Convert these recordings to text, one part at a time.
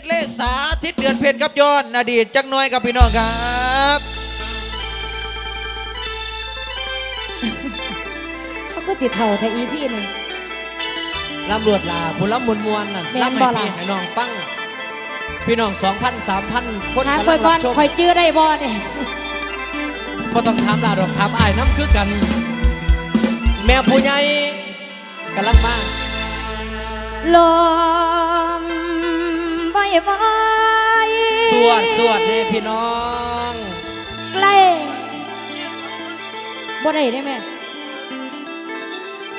ตรเลสาทิศเดือนเพชรครับย้อนอดีตจักหน้อยครับพี่น้องครับเขาก็สิเท่าแต่อีพี่นี่ลำรวดลาผู้ลำมวลมวลน่ะแม่นลำบ่ให้ล่ะพี่ให้น้องฟัง พี่น้องสองพันสามพันคนถามกำก่ลัอนงก่อรันบชมคอยจื้อได้บ่เนี่ยบ่ต้องถามลาดอกถามอ้ายน้ำคือกัน แม่ผู้ใหญ่กำลังมา ลมใบ ไม้สวดสวดเด้พี่น้องใกล้บ่ได้ได้ไหม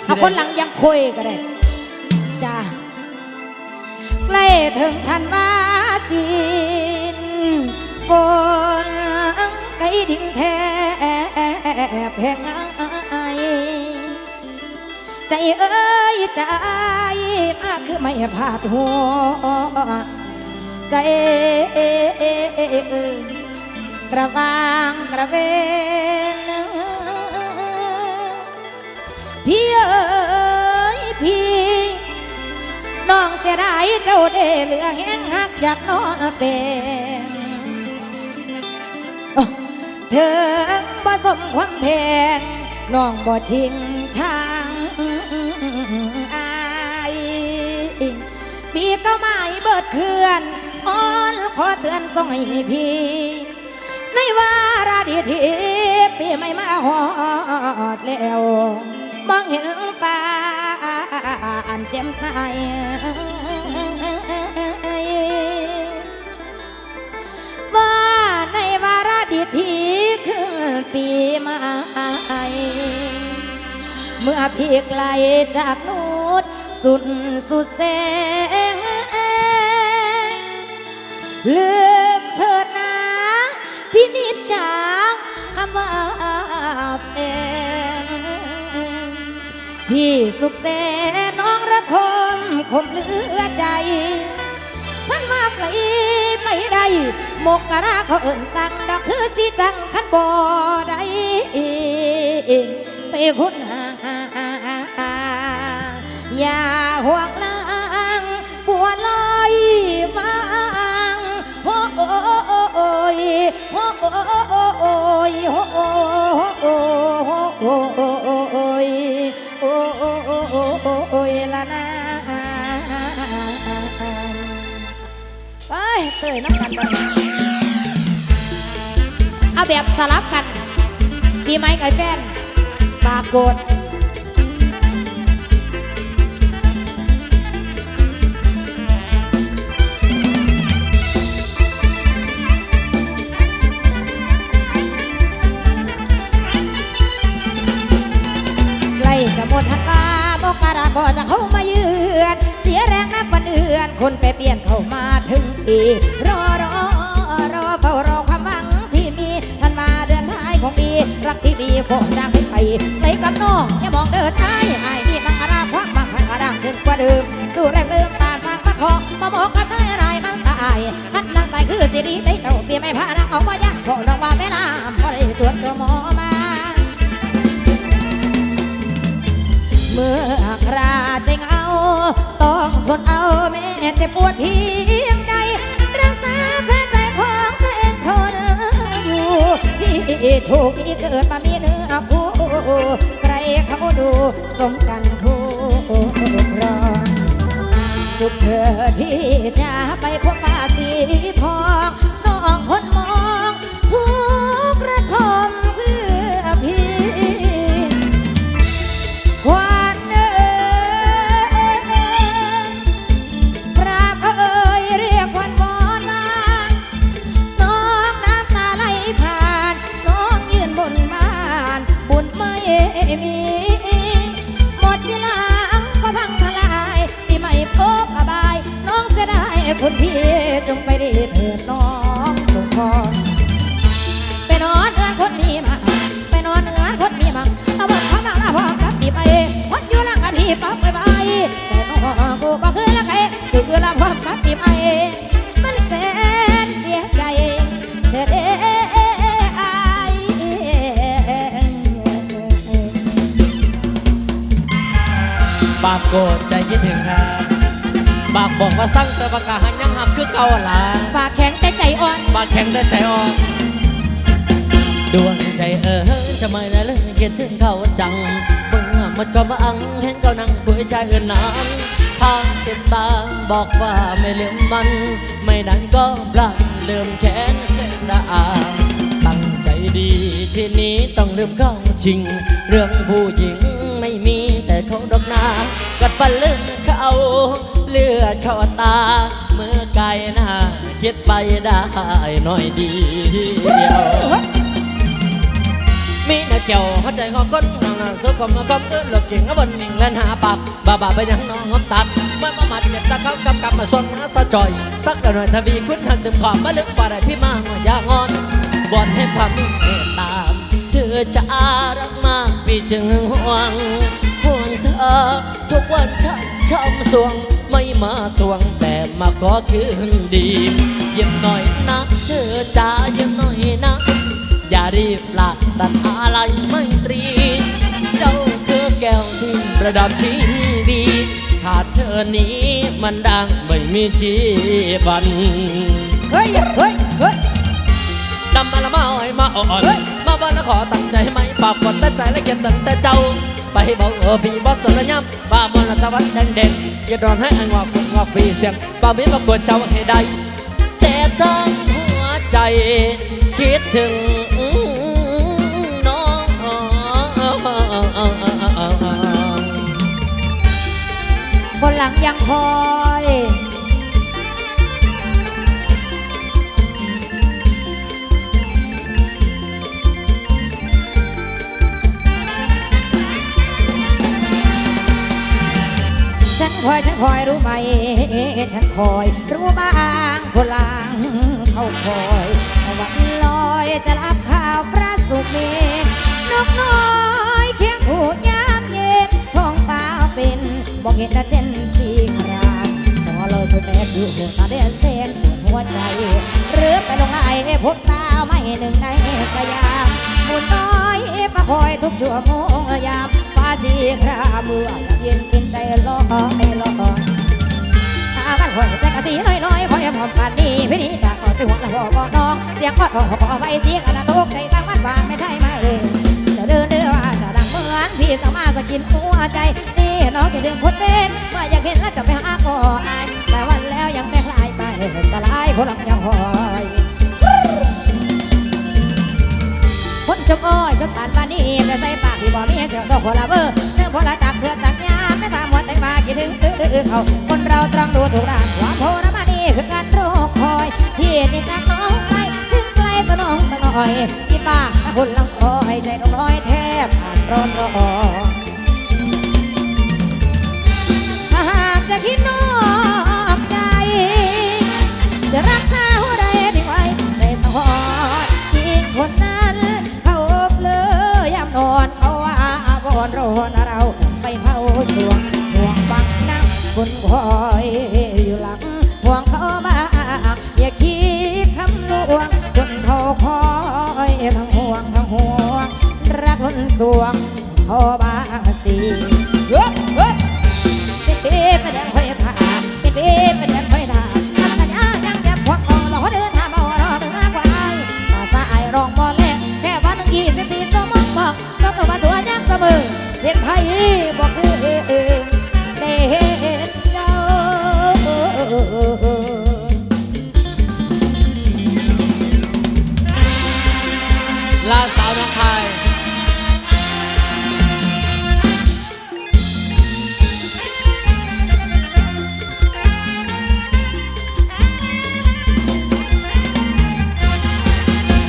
สิเอาได้คนหลังยังคุยก็ได้จ้าใกล้ถึงทันมาจินฝนไกลดิ่งแทบแหงไอายใจเอ้ยใจมาคือไม่พลาดหัว ใจกระวางกระเวนพี่เอ๋ยพี่น้องเสียดายเจ้าเดเหลือแห้งหักอยากนอนเป็นเธอบ่สมความแพงน้องบ่ทิ้งทางอายปีก็ไม่เบิดเคลื่อน อ้อนขอเตือนส่งให้พี่ในวาระดีที่ปีไม่มาหอดแล้วมองเห็นฟ้าอันแจ่มใสว่าในวาระดีที่คือปีใหม่เมื่อพี่ไกลจากนูดสุดสุดแส ลืมเถิดนะพี่นิดจากคำว่าแฟนพี่สุขแสนน้องระทมคนเหลือใจท่านมาไกลไปได้มกกะราเขาเอิ่นสั่งดอกคือสิจังขันบ่ได้ไปคุณหาอย่าห่วงลา ยโอ้โอยโอ้โอยโอ้โอยละนาไปเตยน้ำกันไปเอาแบบสลับกันพี่ไม้กับแฟนปากฏในหันวาบอกกะราก็จะเข้ามาเยือน เสียแรงนับวันเดือน คนไปเปลี่ยนเข้ามาถึงปี รอรอรอเฝ้ารอความหวังที่มีทันมาเดือนท้ายของปี รักที่มีก็จางไปไปกับน้องอย่ามองเดินท้ายไอ้ที่มังอาราควักมาขันกระดังขึ้นกว่าเดิม สู้แรงเดิมตาสร้างมาขอมาบอกกันได้อะไรมันตายขันนางตายคือสิริได้เจ้าเปียไม่พานังออกมายากขอลองว่าเวลาพอได้จวนตัวหมอมา เมื่อคราจริงเอาต้องทนเอาแม้จะปวดเพียงใดรักษาแผลใจของตัวเองทนอยู่พี่โชคดีเกิดมามีเนื้อคู่ใครเขาดูสมกันคู่ครองสุขเถิดพี่จะไปพบฟ้าสีทองน้องคน คนพี่จงไปดีเถิดน้องสมพรไปนอนเนือนคนมีมาไปนอนเนือนคนมีมังเอาบอกเขามาละพร้อมรับปีไปคนอยู่หลังกับพี่ปั๊บไปไปแต่น้องกูก็คือละใครสุดละพร้อมรับปีไปมันแสนเสียใจเธอเด้อปากโกดใจคิดถึงครับ บากบอกว่าสั่งแต่ปากกาหันยังหักคือเก่าล่ะปากแข็งใจใจอ่อนบากแข็งแต่ใจอ่อนดวงใจเออจะไม่ได้เลยคิดถึงเขาจังเมื่อมันก็มาอังเห็นเขานั่งด้วยใจอื่นนานพาติดตามบอกว่าไม่ลืมมัน ไม่นั้นก็พลันลืมแค้นเส้นดาตั้งใจดีทีนี้ต้องลืมเข้าจริง เรื่องผู้หญิงไม่มีแต่เขาดอกนากัดฟันลืมเขา เลือดเข้าตาเมื่อไกลหน้าคิดไปได้หน่อยเดียวมีนาเกี่ยวหัวใจของคนนางนางสุกมกมเกินหลบเก่งบนหนิ่งเล่นหาปากบ้าบ้าไปยังน้องงมตัดไม่ประมาทเจ็บตะเขากำกำมาสนมาสะจอย สักหน่อยทวีคุณหันเต็มขอบมาลึกป่าได้พี่มาหัวยางอนบอนให้ความเมตตาเธอจะอารักมากพี่จึงห่วงห่วงเธอทุกวันช้ำช้ำสวง ไม่มาทวงแต่มาขอคืนดีเยี่ยมหน่อยนะเธอจ้าเยี่ยมหน่อยนะ อย่ารีบละตัดอะไรไม่ตรี เจ้าคือแก้วที่ประดับชีวีขาดเธอนี้มันดังไม่มีชีบันเฮ้ยเฮ้ยเฮ้ยดำมาละมาอ้อยมาอ่อนเฮ้ยมาบ้านแล้วขอตั้งใจให้ไหมปากกดแต่ใจและเขียนตั้งแต่เจ้า ไปเบาเออพี่บอสสระยำป้ามอนตะวันแดงเด่นยรติรอนให้อันงอกงอกงอกปีเสียงป้ามีปรากฏเจ้าให้ได้ แต่ทั้งหัวใจคิดถึงน้องคนหลังยังคอย คอยฉันคอยรู้ไหม ฉันคอยรู้บ้างคนลังเขาคอยวันลอยจะรับข่าวพระสุเมธนกน้อยเคียงหูยามเย็นท้องฟ้าเป็นบอกเห็นนะเจนสีครามนอลอยไปแม่ดูหัวตาเด่นเส้นปวดหัวใจ หรือไปลงไอพบสาวไม่หนึ่งในสยามมุนน้อย มาคอยทุกชั่วโมงยามฟ้าสีคราเมื่อเย็นกินใจลอยลอยอากันหอยแต่กะสีน้อยน้อยคอยหอมกันดีพี่นี่จากก่อนสิหัวละหัวก็น้อง เสียงกอดของขอไฟเสียงอันนั้นตกใจตั้งมันบานไม่ใช่มาเลยจะเดินเรือว่าจะดังเหมือนพี่สามารถสกินหัวใจนี่น้องจะเรื่องคนเป็นว่าอยากเห็นแล้วจะไปหาก่ออายแต่วันแล้วยังไม่คลายไปสลายคนลำยังหอย มอ้ยจมตานปานนี่แต่ใส่ปากพี่บอกมีเสียงโซโคลาเบอร์เรื่องพลจากเถื่อจากยามไม่ตามหัวใจมาคิดถึงตื้อเขาคนเราตรังดูถูกด่านความโทรมานี่คือการรอคอยที่นี่จากน้องไปถึงไกลก็น้องสักหน่อยคิดบ้างถ้าคนลังคอยใจน้องน้อยแทบผ่านร้อนรอถ้าหากจะคิดนอกใจจะรักษา อนร้อนเราไปเผาสวงห่วงบังน้ำคนคอยอยู่หลังห่วงเขาบ้างอย่าคิดคำลวงคนเขาคอยทั้งห่วงทั้งห่วงรักล้นสวง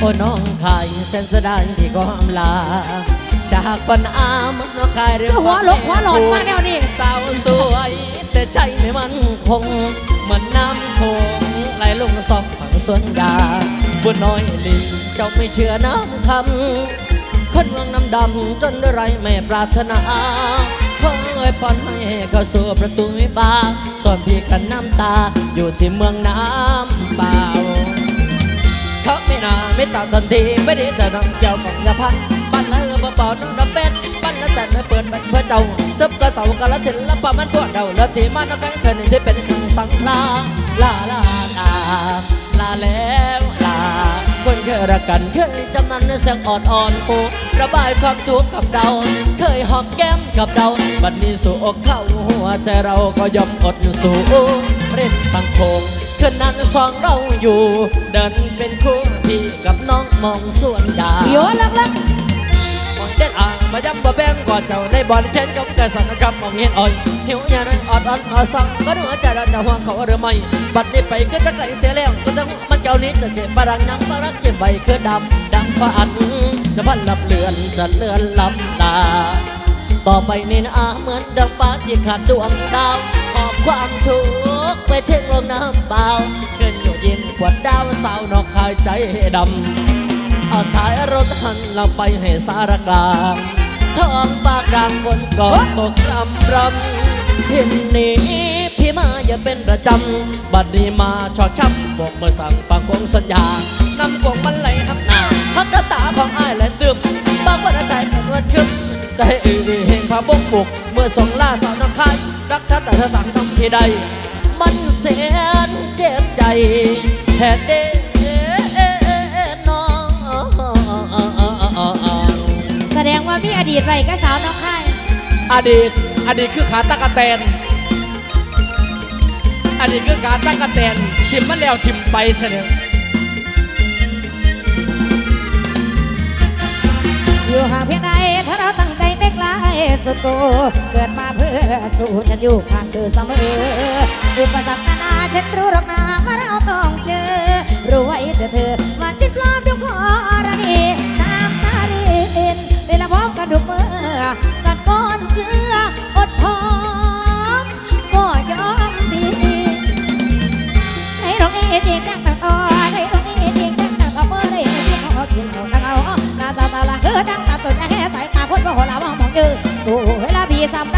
โอ้น้องคายเส้นสดายที่ก็อำลา จากปัญอามน้องคายเรื่องคือหัวหลกหัวหลอนมาแนวนี้สาวสวย แต่ใจไม่มั่นคงเหมือนน้ำโขงไหลลงสองฝั่งสวนยาบัวน้อยลิงเจ้าไม่เชื่อน้ำคำคนเมืองน้ำดำจนอะไรไม่ปรารถนาขอเอ่ยพรให้เข้าสู่ประตูวิบากส่วนพี่กันน้ำตาอยู่ที่เมืองน้ำเปล่า เขาไม่นาไม่ตาทันทีไม่ได้แต่น้องเจ้าของยาพันบ้านเธอบ่เป่าน้องดำเป็ดบ้านและแสนไม่เปิดบันเพื่อเจ้าซึบกระเสากระสินและปะมันพวกเราละที่มันนักกันเคยนี่จะเป็นสังลาลาลาลาลาแล้วลาคนเคยรักกันเคยจำนันเสียงอ่อนอ่อนๆปูระบายความทุกข์กับเราเคยหอมแก้มกับเราบัดนี้สู่อกเข้าหัวใจเราก็ยอมอดสู่เล่นตังคง คืนนั้นสองเราอยู่ เดินเป็นคู่พี่กับน้องมองส่วนดาโยนลักลักมองเด็ดอ่างมาย้ำบ่แบ่งก่อนเจ้าในบ่อนเช่นกับแต่สันกับมองเห็นอ่อยหิวยานั้นออดออดออดสั่งก็รู้ว่าใจเราจะห่วงเขาหรือไม่บัดนี้ไปก็จะไกลเสียแล้วก็จะมันเจ้านี้จะเก็บปรังนังปรักเจ็บใบคือดำดังฟ้าอันจะพันลับเลือนจะเลือนลำตาต่อไปนี่นะเหมือนดังฟ้าที่ขาดดวงดาวหอบ ความทุกข์ไปเช็คลงน้ำเปล่าเกินอยู่ยินปวดดาวสาวนอกคายใจดำเอาท้ายรถหันหลังไปให้สารกลางท้องปากกลางบนกอดตกรำรำทินนี้พี่มาอย่าเป็นประจำบัดนี้มาชอช้ำบอกมื่อสั่งปากคงสัญญานำกงมันไหลหักหน้าพักน้ำตาของอ้ายและตึมบางวันอาศัยเป็นวันคึมใจอื่นเห็นพาบกบุก เมื่อส่งล่าสาวน้ำคายรักเธอแต่เธอต่างทำที่ใด มันเสียนเจ็บใจแท้เด้น้องแสดงว่ามีอดีตไว้ก็สาวน้องค่ายอดีตอดีตคือขาตะกะแตนอดีตคือขาตะกะแตนทิมมันแล้วทิมไปเสนออยู่หาเพียงใดถ้าเราตั้ง ไม่ไกลสุดโตเกิดมาเพื่อสู้ฉันอยู่ข้างเธอเสมออุปสรรคนานาฉันรู้หรอกนะว่าเราต้องเจอรู้ไว้แต่เธอว่าจิตปลอมทุกคร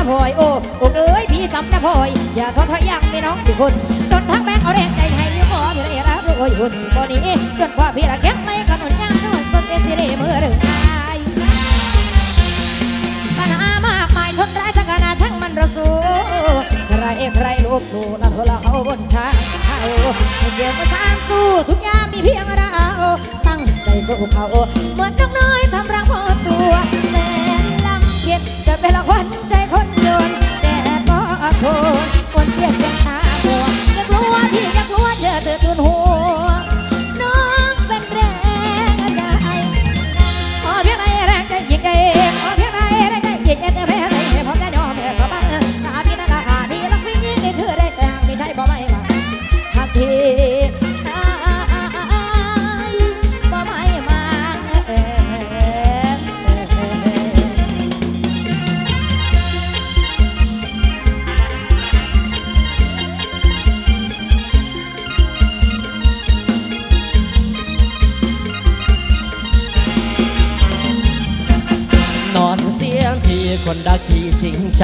พลอยโอ้โอ้เอ้ยพี่ซ้ำนะพลอยอย่าท้อถอยยังมีน้องที่คุณจนทั้งแบงเอาแรงใจให้ยืมบ่พี่เลยรับรู้อยู่บ่นี้จนกว่าพี่ละแข็งในขนุนยังชนสนเอสิเรเมื่อเรื่องอายปัญหามากมายชนร้ายชักรนาช่างมันระสูใครใครลูกดูนั่นเราเขาบนทางเขาเดี๋ยวมาสร้างสู้ทุกอย่างมีเพียงเราตั้งใจสู้เขาเหมือนน้องน้อยทำรังพอตัวแสนลำเกียจจะเป็นละควัน คนรักที่จริงใจ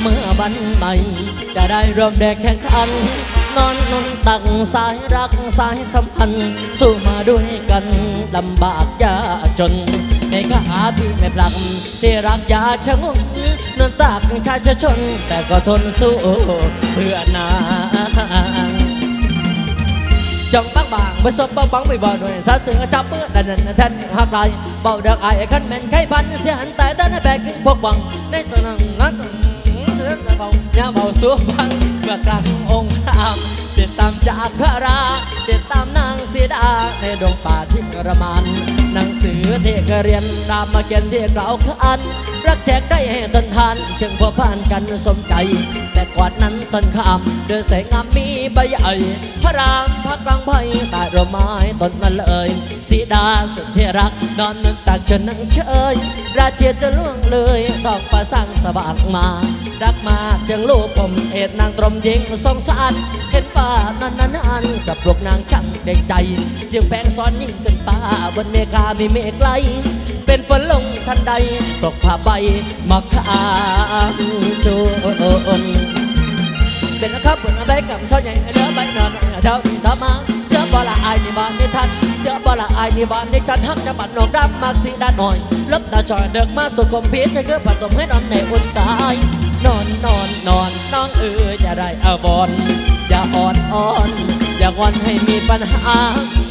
เมื่อวันใหม่ จะได้ร่วมแดกแข่งขัน นอนนอนตังสายรักสายสัมพันธ์ สู้มาด้วยกันลำบากยากจนในก็หาพี่ไม่ปลักที่รักยาชะงนนอนตากชาชะชน แต่ก็ทนสู้เพื่อนา จังบางบางบ่สบบังบังไม่บ่หน่วยสาเสือจับมือดันนันแทนหักไหลเบาเดักไอ้ขันแม่นไข่พันเสียหันแต่แต่ในแบกพวกบังในสนังนั้นเบาเนี่ยเบาสัวบังเมื่อกลางองค์พระติ ดตามจากพระราติดตามนางสีดาในดงป่าที่ระมานหนังสือเทกเรียนรามมาเขียนที่กล่าวขานรักแทกได้ให้ตนทานจึงพอผ่านกันสมใจ แต่ก่อนนั้นตนข้ามเดินแสงงามมีใบใหญ่พระรามพักกลางไผ่ใต้ร่มไม้ต้นนั้นเลยสีดาสุดที่รักนอนนึกตักจนนั่งเฉยราเจียจะล่วงเลยต้องประสังสว่างมา รักมาจึงลูกผมเอ็ดนางตรมยิงสงสารเห็นป่านั้นนั้นอันกับลูกนางช่างเด็กใจ จึงแพงซ้อนยิ่งขึ้นป่าบนเมฆามีเมฆไกล เป็นฝนลงทันใด ตกผ้าใบมาขามชนเป็นนะครับเปิดใบกับซอยใหญ่เหลือใบนอนเท่าที่ต่อมาเสื้อบอละอายนี่บอลนี่ทันเสื้อบอละอายนี่บ้านเด็กตันหักจะบัดนอกดำมากสีด้านหน่อยลบตาจอยเด็กมาสุขมพีจะคือผัดตมให้นอนในอุ่นตายนอนนอนนอนน้องเอ๋ยอย่าได้เอาบอน อ่อนอ่อนอย่าวอนให้มีปัญหา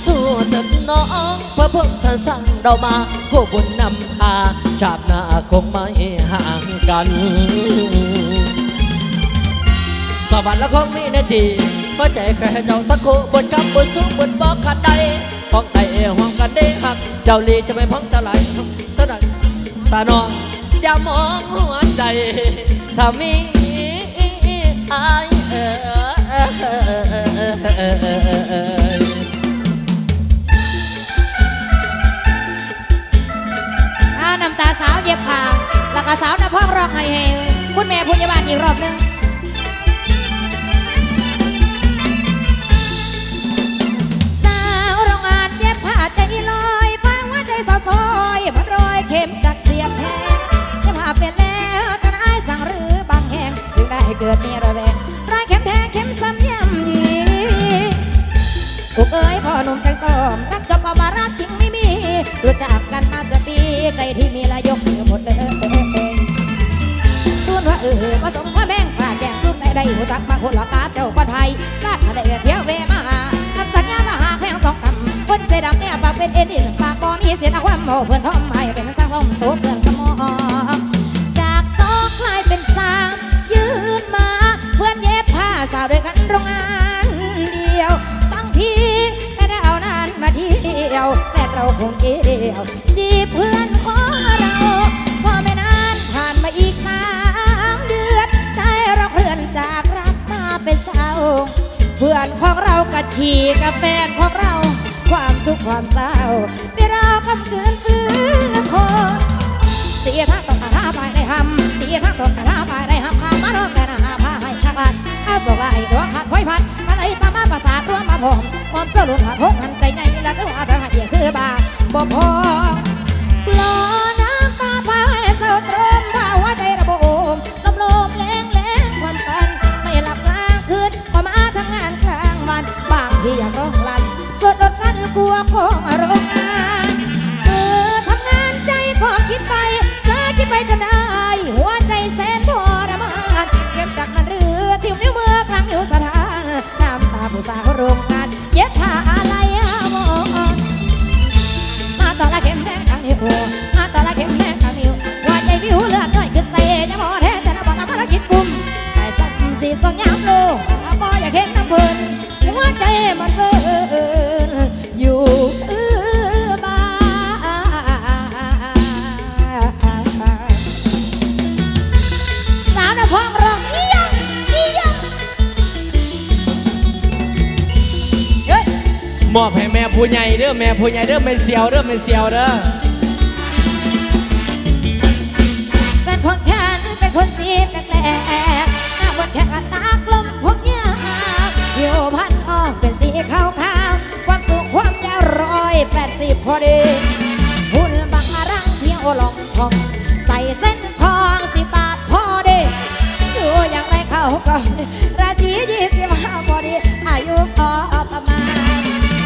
สู้เถิดน้องเพราะพวกท่านสั่งเรามาคู่บุญนำพาชาติหน้าคงไม่ห่างกัน สวรรค์และคงมีนาทีเพราะใจแค่เจ้าตะโกบนกำบนสูงบนบอกขัดใดพ้องไอเอห้องกันได้หัก เจ้าลีจะไม่พ้องจะไหลเท่านั้นสานองอย่ามองหัวใจ ถ้ามีอายเออ อาน้ำตาสาวเย็บผ้าแล้วก็สาวน้ำพ่องร้องให้ให้คุณแม่พยาบาลอีกรอบหนึงสาวโรงงานเย็บผ้าใจลอยพังหัวใจสาวซอยมันรอยเข็มจากเสียบแทงเย็บผ้าเป็นแล้วจนอายสั่งหรือบางแห่งถึงได้เกิดมีระแวงร กูเอ้ยพ่อหนุ่มใจส้มรักจบก็มารักจริงไม่มี รู้จักกันมาเกือบปีใจที่มีละยกมือหมดเลยตุนว่าเออผสมว่าแม่งปลาแกงซุปใส่ได้หูจักมาคนละกาเจ้าก็ไทยซาดมาได้เที่ยวเวมาคำสัญญามาหาแพงสองคำคนใจดำเนี่ยปากเป็นเอ็นดินปากบ่มีเสียงความโมเพื่อนทอมให้เป็นสังคมตัวเพื่อนกมอจากสองกลายเป็นสามยืนมา เพื่อนเย็บผ้าสาวด้วยกัน ยวคงเกี่ยว จีบเพื่อนของเราพอไม่นานผ่านมาอีกสามเดือนใจเราเคลื่อนจากรักมาเป็นเศร้า เพื่อนของเราก็ฉีกกับแฟนของเรา ความทุกข์ความเศร้าไม่ราคำคือนฟื้นคอตีท่าตกกระทาไปได้หำตีท่าตกกระทาไปได้หำข้ามาร้องกันหา ผ้าให้ข้าบ้านข้าส่งลายตัวขาดพ้อยพัดมาเลยตามมาภาษาตัวมาผมความเสื้อหลุดหักหกหันใจใหญ่และตัวอาจจะหักเดียคือบาบ่พอ มันเบิ่นอยู่บ้านสาวน้ำพองร้องอีหยังอีหยังเฮ้ยมอบให้แม่ผู้ใหญ่เด้อแม่ผู้ใหญ่เด้อไม่เสียวเด้อไม่เสียวเด้อเป็นคนฉันเป็นคนจีบแรกๆหน้าบนแค่กันตา พอดีหุ่นบางรังเที่ยวลองชม ใส่เส้นทองสิบาทพอดีดูอย่างไรเขาก็ราศียี่สิบห้าพอดี อายุพอประมาณ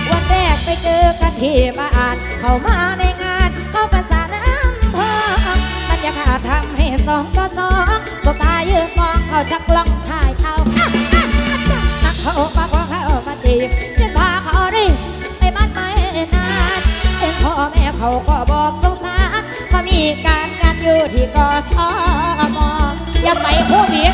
วันแรกไปเจอกันที่บ้าน เข้ามาในงานเข้าประสานน้ำพองบรรยากาศทำให้สองต่อสองสบตายืนมองเขาชักลองถ่ายเอาอะอะนักเขามากว่าเขามาจีบเช่นพาเขาดิไปบ้ เขาก็บอกสงสารเขามีการงานอยู่ที่กทมอย่าไปโควิด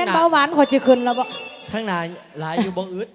ม่นเบาหวานขอจะขึ้นแล้วบ่ทั้งหลายหลายอยู่บ่อึด